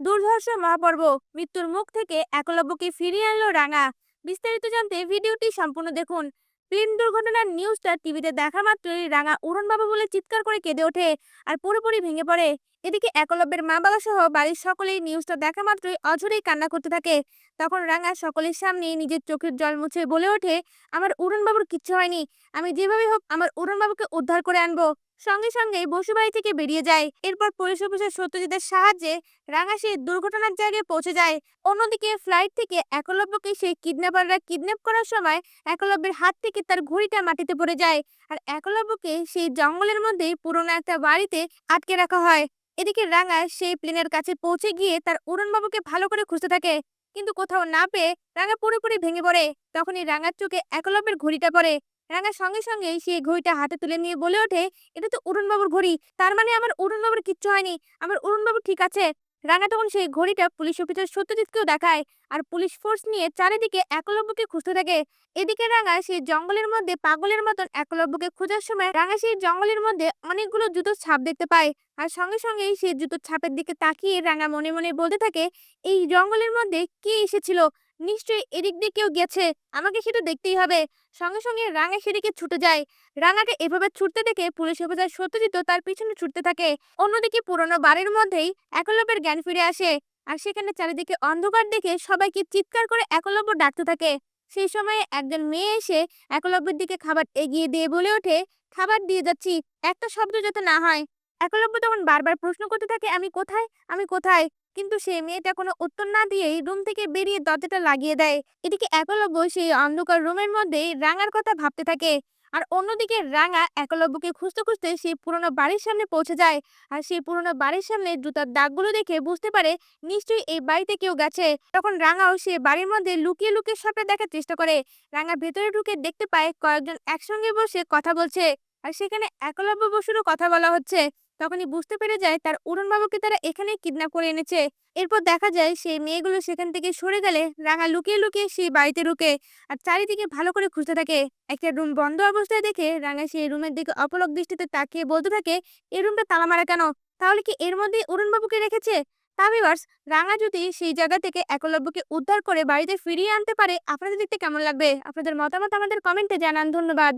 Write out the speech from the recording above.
দুর্ধর্ষ মহাপর্ব। মৃত্যুর মুখ থেকে একলব্যকে ফিরিয়ে আনলো রাঙা। বিস্তারিত জানতে ভিডিওটি সম্পূর্ণ দেখুন। প্লেন দুর্ঘটনার নিউজটা টিভিতে দেখা মাত্রই রাঙা উড়ন বাবা বলে চিৎকার করে কেঁদে ওঠে আর পুরোপুরি ভেঙে পড়ে। এদিকে একলব্যের মা বাবা সহ বাড়ির সকলেই নিউজটা দেখা মাত্রই অঝরেই কান্না করতে থাকে। তখন রাঙা সকলের সামনে নিজের চোখের জল মুছে বলে ওঠে, আমার উড়ন বাবুর কিচ্ছু হয়নি, আমি যেভাবে হোক আমার উড়ন বাবুকে উদ্ধার করে আনব। সঙ্গে সঙ্গে বসুবাড়ি থেকে বেরিয়ে যায়। এরপর পুলিশ অফিসার সত্যজিতের সাহায্যে রাঙা সেই দুর্ঘটনার জায়গায় পৌঁছে যায়। অন্যদিকে ফ্লাইট থেকে একলব্যকে সেই কিডন্যাপাররা কিডন্যাপ করার সময় একলব্যের হাত থেকে তার ঘড়িটা মাটিতে পড়ে যায়। আর একলব্যকে সেই জঙ্গলের মধ্যেই পুরোনো একটা বাড়িতে আটকে রাখা হয়। এদিকে রাঙা সেই প্লেনের কাছে পৌঁছে গিয়ে তার উড়নবাবুকে ভালো করে খুঁজতে থাকে। কিন্তু কোথাও না পেয়ে রাঙা পুরোপুরি ভেঙে পড়ে। তখনই রাঙার চোখে একলব্যের ঘড়িটা পড়ে। রাঙা সঙ্গে সঙ্গে সেই ঘড়িটা হাতে তুলে নিয়ে বলে ওঠে, এটা তো উড়নবাবুর ঘড়ি। তার মানে আমার উড়নবাবুর কিচ্ছু হয়নি। আমার উড়নবাবু ঠিক আছে। রাঙা তখন সেই ঘড়িটা পুলিশ অফিসার সত্যজিৎকেও দেখায় আর পুলিশ ফোর্স নিয়ে চারিদিকে একলব্যকে খুঁজতে থাকে। এদিকে রাঙা সেই জঙ্গলের মধ্যে পাগলের মতন একলব্যকে খোঁজার সময় রাঙা সেই জঙ্গলের মধ্যে অনেকগুলো জুতোর ছাপ দেখতে পায় আর সঙ্গে সঙ্গেই সেই জুতোর ছাপের দিকে তাকিয়ে রাঙা মনে মনে বলতে থাকে, এই জঙ্গলের মধ্যে কে এসেছিল? নিশ্চয়ই এদিক দিয়ে কেউ গেছে, আমাকে সেটা দেখতেই হবে। সঙ্গে সঙ্গে রাঙা সেদিকে ছুটে যায়। রাঙাকে এভাবে ছুটতে দেখে পুলিশ অফিসার সত্যজিৎ তার পিছনে ছুটতে থাকে। অন্যদিকে পুরনো বাড়ির মধ্যেই একলব্যের জ্ঞান ফিরে আসে আর সেখানে চারিদিকে অন্ধকার দেখে সবাইকে চিৎকার করে একলব্য ডাকতে থাকে। সেই সময়ে একজন মেয়ে এসে একলব্যের দিকে খাবার এগিয়ে দিয়ে বলে ওঠে, খাবার দিয়ে যাচ্ছি। একটা শব্দ যাতে না হয়। একলব্য তখন বারবার প্রশ্ন করতে থাকে, আমি কোথায়? আমি কোথায়? কিন্তু সে মেয়েটা কোনো উত্তর না দিয়েই রুম থেকে বেরিয়ে দরজাটা লাগিয়ে দেয়। এদিকে একলব্য সেই অন্ধকার রুমের মধ্যে রাঙার কথা ভাবতে থাকে আর অন্যদিকে রাঙা একলব্যকে খুঁজতে খুঁজতে সেই পুরনো বাড়ির সামনে পৌঁছে যায় আর সেই পুরনো বাড়ির সামনে জুতার দাগগুলো দেখে বুঝতে পারে নিশ্চয়ই এই বাড়িতে কেউ গেছে। তখন রাঙাও সে বাড়ির মধ্যে লুকিয়ে লুকিয়ে সবটা দেখার চেষ্টা করে। রাঙা ভেতরে ঢুকে দেখতে পায় কয়েকজন একসঙ্গে বসে কথা বলছে আর সেখানে একলব্য বসুরও কথা বলা হচ্ছে। তখনই বুঝতে পেরে যায় তার উড়নবাবুকে তারা এখানেই কিডন্যাপ করে এনেছে। এরপর দেখা যায় সেই মেয়েগুলো সেখান থেকে সরে গেলে রাঙা লুকিয়ে লুকিয়ে সেই বাড়িতে ঢুকে আর চারিদিকে ভালো করে খুঁজতে থাকে। একটা রুম বন্ধ অবস্থায় দেখে রাঙা সেই রুমের দিকে অপলক দৃষ্টিতে তাকিয়ে বলতে থাকে, এই রুমটা তালা মারা কেন? তাহলে কি এর মধ্যেই অরুণবাবুকে রেখেছে? তা ভিউয়ার্স রাঙা যদি সেই জায়গা থেকে একলব্যকে উদ্ধার করে বাড়িতে ফিরিয়ে আনতে পারে, আপনাদের দেখতে কেমন লাগবে? আপনাদের মতামত আমাদের কমেন্টে জানান, ধন্যবাদ।